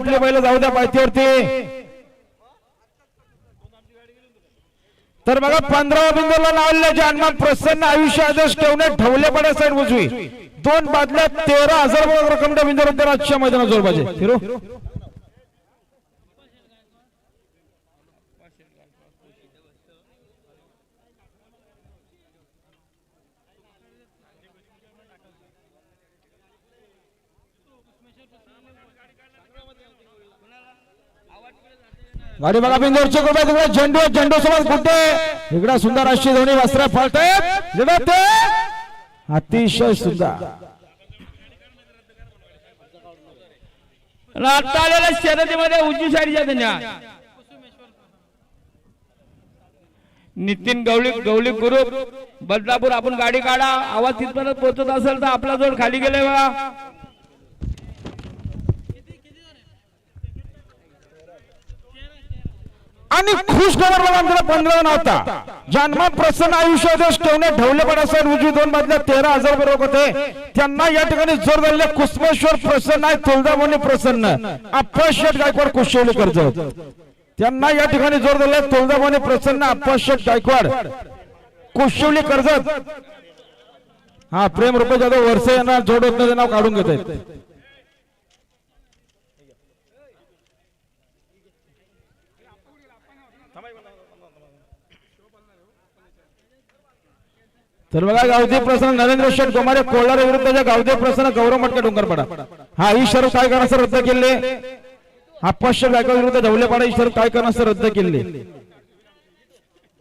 कुठले बैल जाऊ द्या पायथीवरती तर बघा पंधरावा बिंदूला लावलेल्या जन्मा प्रसन्न आयुष्य आदेश ठेवणे ठेवले पडे साईड उजवी. दोन बादल्या तेरा हजार बरोबर रक्कम त्या बिंदूवर आजच्या मैदानात जोर पाहिजे हिरो गाडी बघा बिंदूरची कृपया तिकडे झेंडू झेंडू सोबत कुठे इकडे सुंदर अशी दोन्ही वस्त्र फळते अतिशय सुंदर. आता आलेल्या शर्यतीमध्ये उजवी साईडच्या त्यांच्या नितीन गवळी गवळी ग्रुप बदलापूर आपण गाडी काढा. आवाज तिथपर्यंत पोहोचत असेल तर आपला जोड खाली गेले बघा. आणि खुश खबर बघा पंधरा नव्हता. जन्मा प्रसन्न आयुष्य देश ठेवणे ठेवले पण उजवी दोन मधल्या तेरा हजार बरोबर होते. त्यांना या ठिकाणी जोर झालेले कुसमेश्वर प्रसन्न आहे तुळजाभवानी प्रसन्न. अपशेट गायकवाड कुशेवली कर्ज त्यांना या ठिकाणी जोर दिले तुळजाभवानी प्रसन्न अपशेट गायकवाड कुशेवली कर्जत. हा प्रेम रुपये जाधव वर्षे यांना जोड होत नाही, नाव काढून घेत आहेत तर बघा गावदेव प्रसन्न नरेंद्र शेठ गोमारे कोल्हार विरुद्धच्या गावदेव प्रसन्न गौरव मटके डोंगरपाडा हा ही शर्यत काय करण्यास रद्द केले हा पश्चिम विरुद्ध ढवलेपाडा ही काय करण्यास रद्द केले